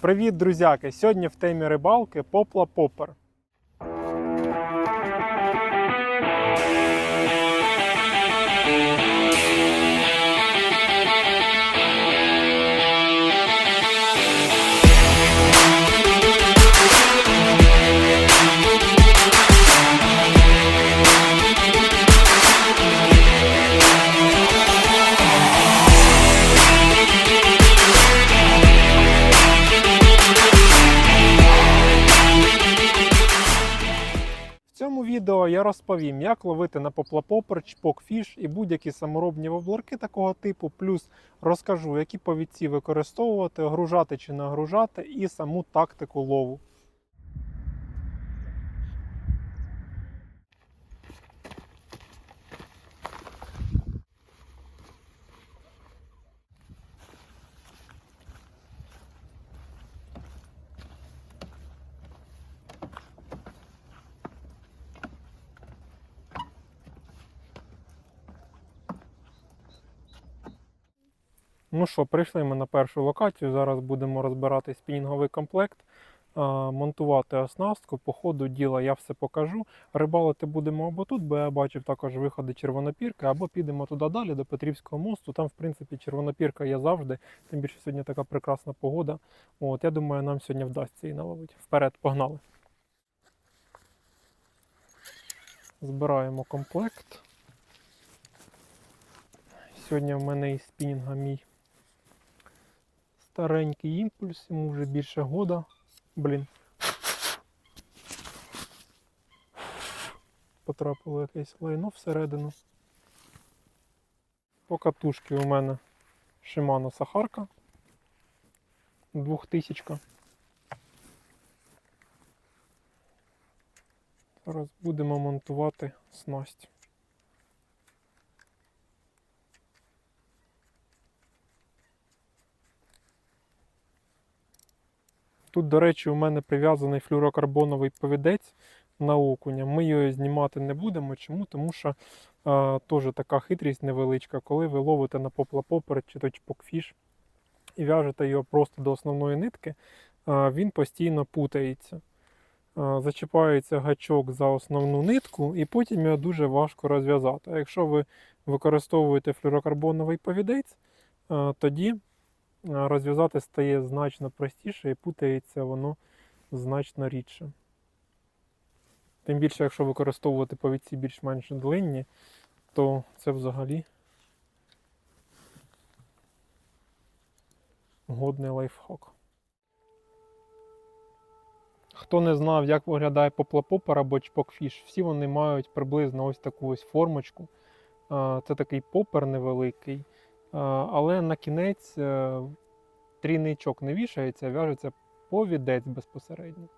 Привіт, друзяки! Сьогодні в темі рибалки попла попер. Відео я розповім, як ловити на поплапоперч, покфіш і будь-які саморобні воблерки такого типу. Плюс розкажу, які повідці використовувати, огружати чи не гружати, і саму тактику лову. Ну що, прийшли ми на першу локацію. Зараз будемо розбирати спінінговий комплект, монтувати оснастку. По ходу діла я все покажу. Рибалити будемо або тут, бо я бачив також виходи червонопірки, або підемо туди далі, до Петрівського мосту. Там, в принципі, червонопірка є завжди. Тим більше сьогодні така прекрасна погода. От, я думаю, нам сьогодні вдасться її наловити. Вперед, погнали. Збираємо комплект. Сьогодні в мене із спінінга мій старенький імпульс, йому вже більше года. Блін. Потрапило якесь лайно всередину. По катушки у мене Shimano Сахарка. 2000. Зараз будемо монтувати снасть. Тут, до речі, у мене прив'язаний флюрокарбоновий повідець на окуня. Ми його знімати не будемо. Чому? Тому що е, теж така хитрість невеличка, коли ви ловите на поплапопер чи то чпокфіш і в'яжете його просто до основної нитки, е, він постійно путається. Е, зачіпається гачок за основну нитку, і потім його дуже важко розв'язати. А якщо ви використовуєте флюрокарбоновий повідець, е, тоді розв'язати стає значно простіше і путається воно значно рідше. Тим більше, якщо використовувати повідці більш-менш длинні, то це взагалі годний лайфхак. Хто не знав, як виглядає поплапопер або чпокфіш, всі вони мають приблизно ось таку ось формочку. Це такий попер невеликий. А, Але на кінець е, трійничок не вішається, а в'яжеться повідець безпосередньо.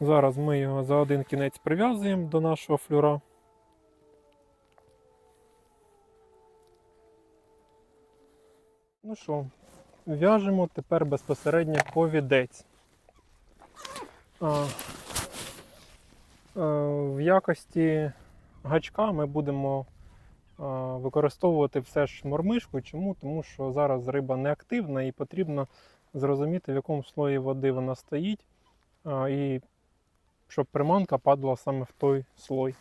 Зараз ми його за один кінець прив'язуємо до нашого флюра. Ну що, в'яжемо тепер безпосередньо повідець. А, е, в якості гачка ми будемо а, використовувати все ж мормишку. Чому? Тому що зараз риба не активна і потрібно зрозуміти, в якому слої води вона стоїть, і щоб приманка падала саме в той слой.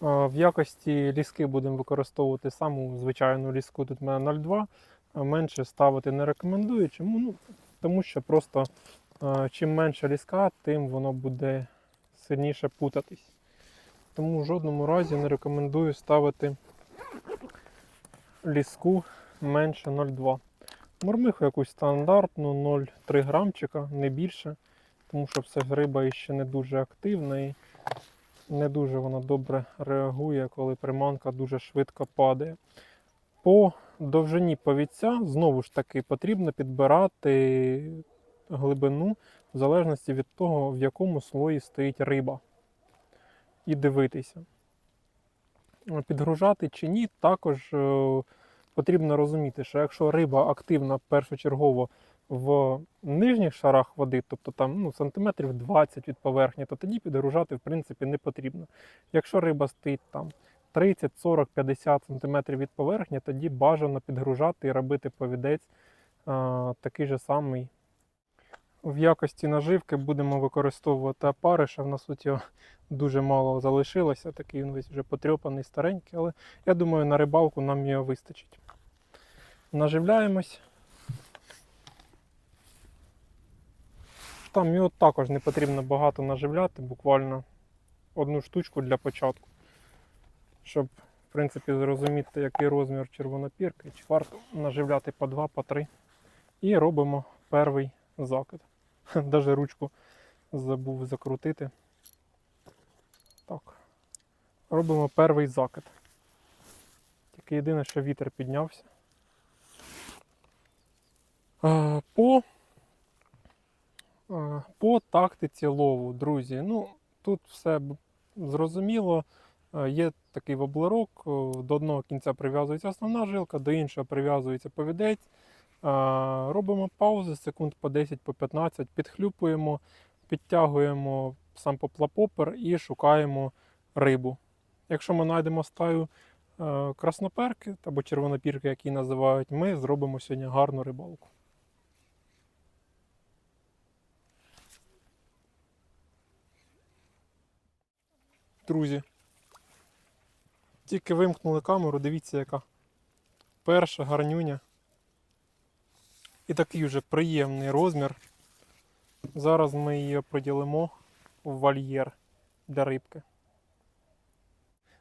В якості ліски будемо використовувати саму звичайну ліску, тут мене 0,2, менше ставити не рекомендую. Чому? Ну, тому що просто чим менша ліска, тим воно буде сильніше путатись. Тому в жодному разі не рекомендую ставити ліску менше 0,2. Мормиху якусь стандартну 0,3 грамчика, не більше, тому що все риба ще не дуже активна і не дуже вона добре реагує, коли приманка дуже швидко падає. По довжині повідця, знову ж таки, потрібно підбирати глибину в залежності від того, в якому слої стоїть риба і дивитися. Підгружати чи ні, також е, потрібно розуміти, що якщо риба активна першочергово в нижніх шарах води, тобто там ну, сантиметрів 20 від поверхні, то тоді підгружати в принципі не потрібно. Якщо риба стоїть там 30, 40, 50 сантиметрів від поверхні, тоді бажано підгружати і робити повідець а, такий же самий В якості наживки будемо використовувати опариш, а в нас тут його дуже мало залишилося, такий він весь вже потрьопаний, старенький, але я думаю, на рибалку нам його вистачить. Наживляємось. Там його також не потрібно багато наживляти, буквально одну штучку для початку, щоб в принципі зрозуміти, який розмір червонопірки, чи варто наживляти по два, по три. І робимо перший закид. Даже ручку забув закрутити. Так. Робимо перший закид. Тільки єдине, що вітер піднявся. Е, По, е, по тактиці лову, друзі. Ну, тут все зрозуміло. Е, Є такий воблерок, до одного кінця прив'язується основна жилка, до іншого прив'язується повідець. Робимо паузи секунд по 10 по 15, підхлюпуємо, підтягуємо сам поплапопер і шукаємо рибу. Якщо ми знайдемо стаю е, красноперки або червонопірки, які називають, ми зробимо сьогодні гарну рибалку. Друзі, тільки вимкнули камеру, дивіться, яка перша гарнюня. І такий вже приємний розмір. Зараз ми її приділимо в вольєр для рибки.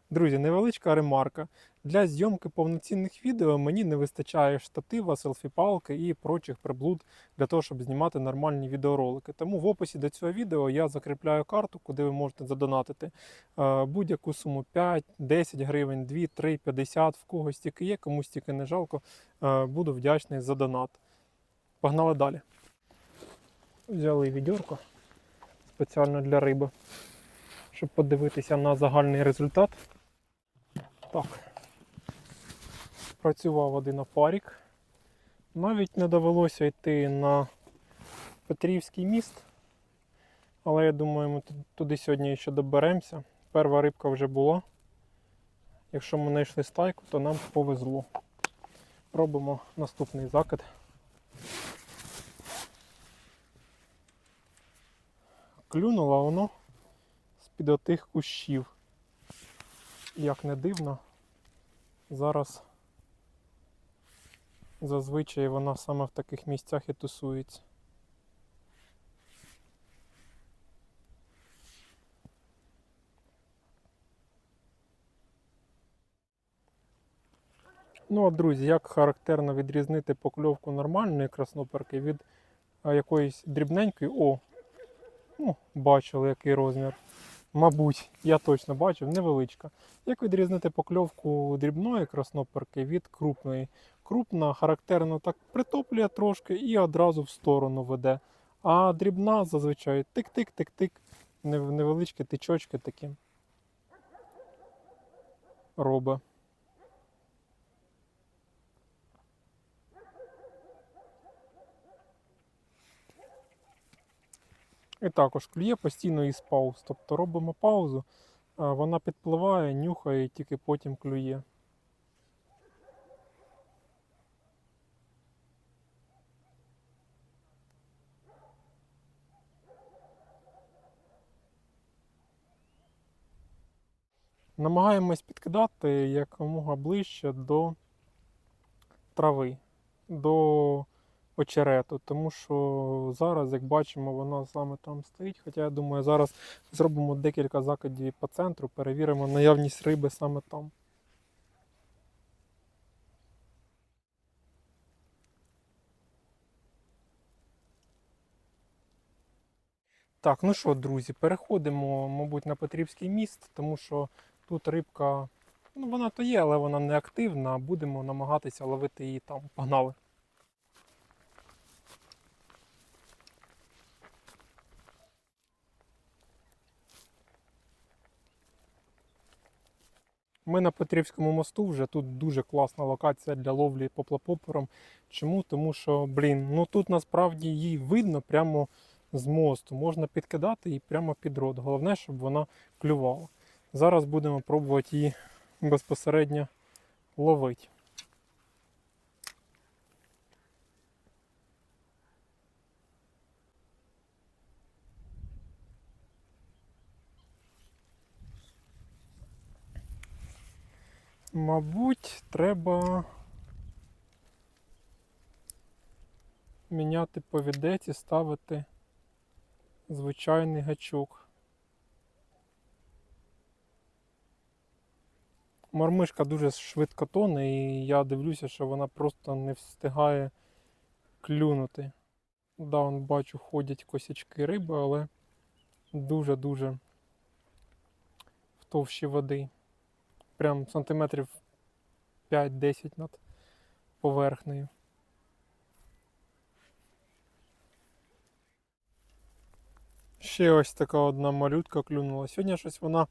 Друзі, невеличка ремарка. Для зйомки повноцінних відео мені не вистачає штатива, селфі-палки і прочих приблуд для того, щоб знімати нормальні відеоролики. Тому в описі до цього відео я закріпляю карту, куди ви можете задонатити е, будь-яку суму 5, 10 гривень, 2, 3, 50, в когось тільки є, комусь тільки не жалко. Е, Буду вдячний за донат. Погнали далі. Взяли відьорко спеціально для риби, щоб подивитися на загальний результат. Так. Працював один опарік. Навіть не довелося йти на Петрівський міст. Але я думаю, ми туди сьогодні ще доберемося. Перша рибка вже була. Якщо ми знайшли стайку, то нам повезло. Робимо наступний закид. Клюнуло воно з-під отих кущів. Як не дивно, зараз зазвичай вона саме в таких місцях і тусується. Ну, от, друзі, як характерно відрізнити покльовку нормальної красноперки від якоїсь дрібненької. О, ну, бачили, який розмір. Мабуть, я точно бачив, невеличка. Як відрізнити покльовку дрібної красноперки від крупної? Крупна характерно так притоплює трошки і одразу в сторону веде. А дрібна зазвичай тик-тик-тик-тик. Невеличкі тичочки такі. Робить. І також клює постійно із пауз. Тобто робимо паузу, вона підпливає, нюхає і тільки потім клює. Намагаємось підкидати якомога ближче до трави, до очерету, тому що зараз, як бачимо, вона саме там стоїть. Хоча я думаю, зараз зробимо декілька закидів по центру, перевіримо наявність риби саме там. Так, ну що, друзі, переходимо, мабуть, на Петрівський міст, тому що тут рибка, ну вона то є, але вона не активна. Будемо намагатися ловити її там. Погнали. Ми на Петрівському мосту вже тут дуже класна локація для ловлі поплапопором. Чому? Тому що, блін, ну тут насправді її видно прямо з мосту. Можна підкидати її прямо під рот. Головне, щоб вона клювала. Зараз будемо пробувати її безпосередньо ловити. Мабуть, треба міняти повідець і ставити звичайний гачок. Мормишка дуже швидко тоне, і я дивлюся, що вона просто не встигає клюнути. Да, он бачу, ходять косячки риби, але дуже-дуже в товщі води. Прям сантиметрів 5-10 над поверхнею. Ще ось така одна малютка клюнула. Сьогодні щось вона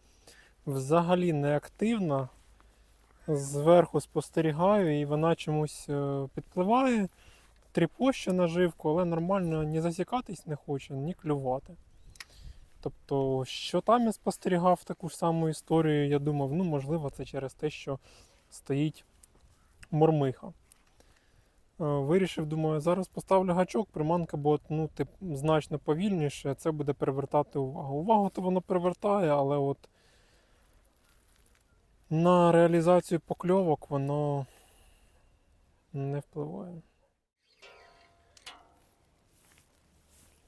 взагалі не активна. Зверху спостерігаю, і вона чомусь е, підпливає, тріпоще наживку, але нормально ні засікатись не хоче, ні клювати. Тобто, що там я спостерігав таку ж саму історію, я думав, ну можливо, це через те, що стоїть мормиха. Е, Вирішив, думаю, зараз поставлю гачок, приманка буде ну, тип, значно повільніше, це буде привертати увагу. Увагу то воно привертає, але от на реалізацію покльовок воно не впливає.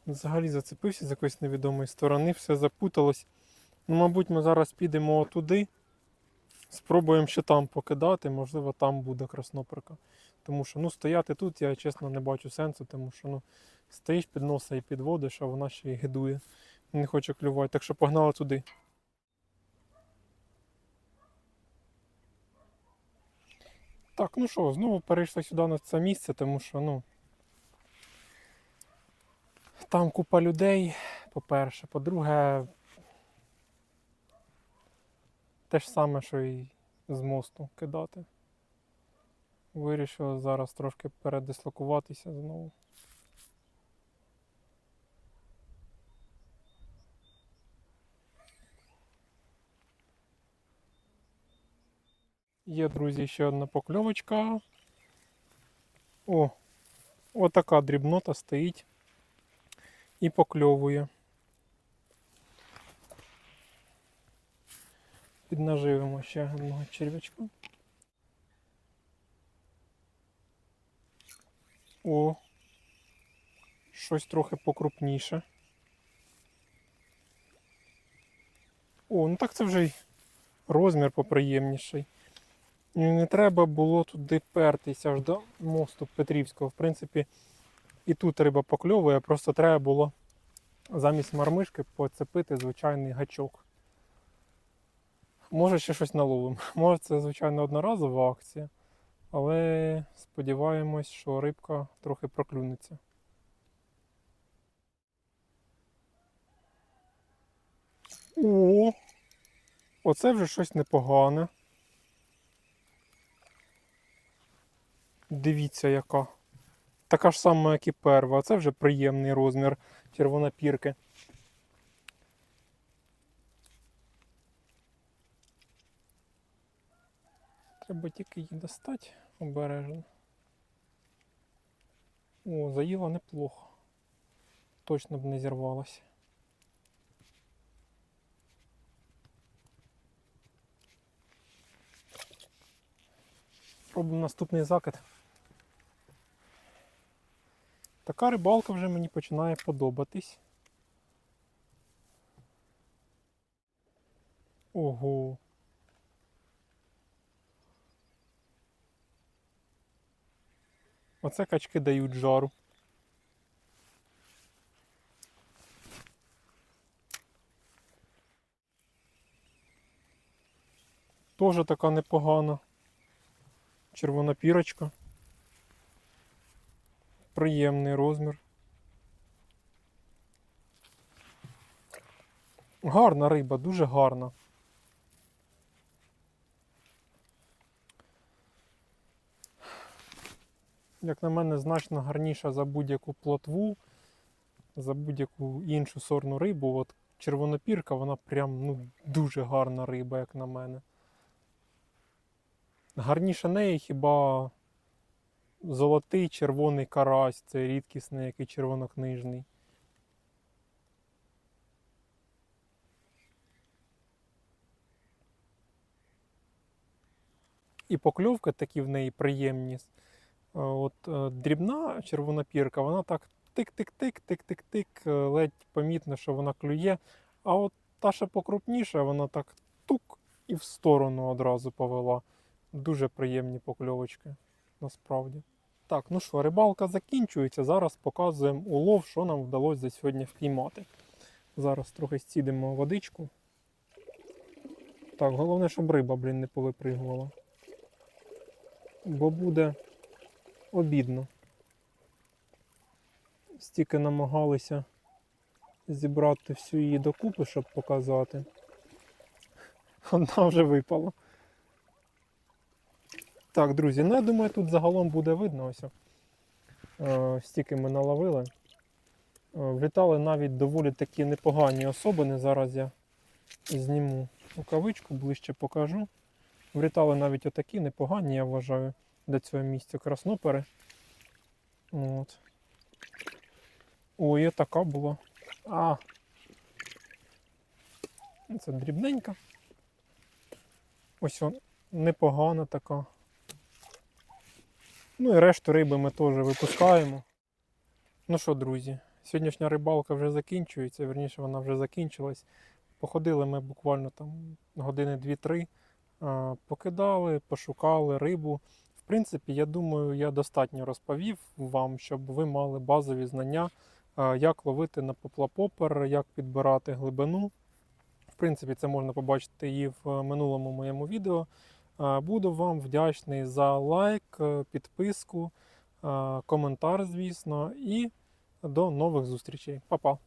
Взагалі зацепився з якоїсь невідомої сторони, все запуталось. Ну, мабуть, ми зараз підемо туди, спробуємо ще там покидати, можливо, там буде красноперка. Тому що ну, стояти тут я чесно не бачу сенсу, тому що ну, стоїш під носа і підводиш, а вона ще й гидує. Не хоче клювати. Так що погнали туди. Так, ну що, знову перейшли сюди на це місце, тому що, ну. Там купа людей, по-перше. По-друге, те ж саме, що і з мосту кидати. Вирішив зараз трошки передислокуватися знову. Є, друзі, ще одна покльовочка. О, отака дрібнота стоїть і покльовує. Піднаживимо ще одного черв'ячка. О, щось трохи покрупніше. О, ну так це вже й розмір поприємніший. Не треба було туди пертися аж до мосту Петрівського. В принципі, і тут риба покльовує, просто треба було замість мармишки поцепити звичайний гачок. Може ще щось наловимо. Може це, звичайно, одноразова акція, але сподіваємось, що рибка трохи проклюнеться. О! Оце вже щось непогане. Дивіться, яка. Така ж сама, як і перва. Це вже приємний розмір червонопірки. Треба тільки її достати обережно. О, заїла неплохо. Точно б не зірвалася. Робимо наступний закид. Така рибалка вже мені починає подобатись. Ого. Оце качки дають жару. Тоже така непогана. Червона пірочка. Приємний розмір. Гарна риба, дуже гарна. Як на мене, значно гарніша за будь-яку плотву, за будь-яку іншу сорну рибу. От червонопірка, вона прям ну, дуже гарна риба, як на мене. Гарніше неї хіба золотий червоний карась, це рідкісний, який червонокнижний. і покльовки такі в неї приємні. Е, От е, дрібна червонопірка, вона так тик-тик-тик, тик-тик-тик, е, ледь помітно, що вона клює. А от та, що покрупніша, вона так тук і в сторону одразу повела. Дуже приємні покльовочки, насправді. Так, ну що, рибалка закінчується. Зараз показуємо улов, що нам вдалося за сьогодні впіймати. Зараз трохи зцідимо водичку. Так, головне, щоб риба, блін, не повипригувала. Бо буде обідно. Стільки намагалися зібрати всю її докупи, щоб показати. Одна вже випала. Так, друзі, ну я думаю, тут загалом буде видно ось. Е, стільки ми наловили. Е, влітали навіть доволі такі непогані особини. Зараз я зніму рукавичку, ближче покажу. Влітали навіть отакі непогані, я вважаю, для цього місця краснопери. От. Ой, така була. А. Це дрібненька. Ось непогана така. Ну і решту риби ми теж випускаємо. Ну що, друзі, сьогоднішня рибалка вже закінчується, верніше вона вже закінчилась. Походили ми буквально там години 2-3, покидали, пошукали рибу. В принципі, я думаю, я достатньо розповів вам, щоб ви мали базові знання, як ловити на поплапопер, як підбирати глибину. В принципі, це можна побачити і в е, минулому моєму відео. Буду вам вдячний за лайк, е, підписку, е, коментар, звісно, і до нових зустрічей. Па-па!